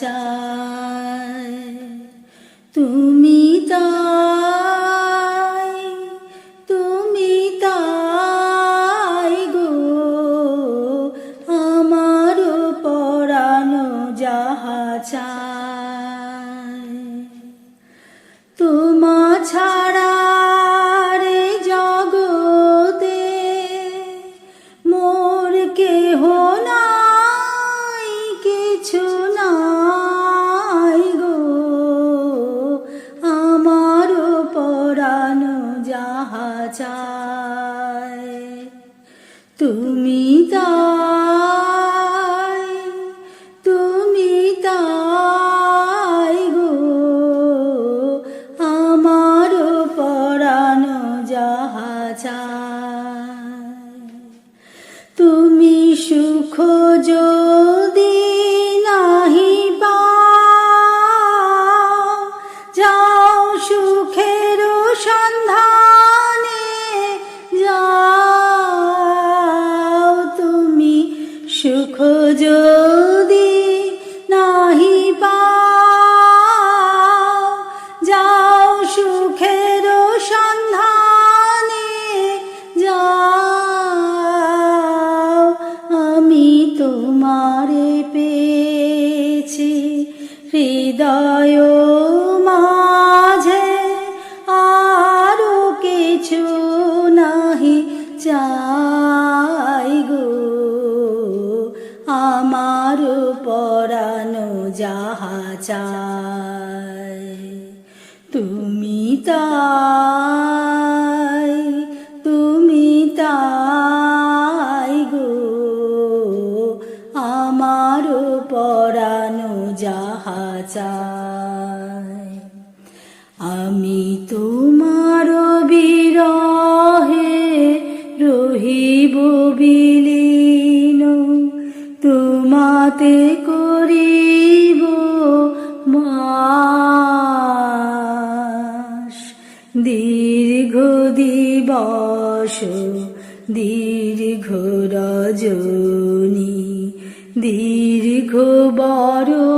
চায়। তুমি যাহা চায়। হৃদয় মাঝে আরও কিছু নাহি চাই গো। আমার পরানো যাহা চায় তুমি তাই আমি তোমার বিরহে রহিব বিলীন তোমাতে করিব মাস। দীর্ঘ দিবস দীর্ঘ রজনী দীর্ঘ বরষ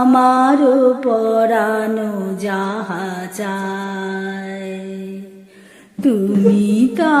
আমার পরানো যাহা চায় তুমি তা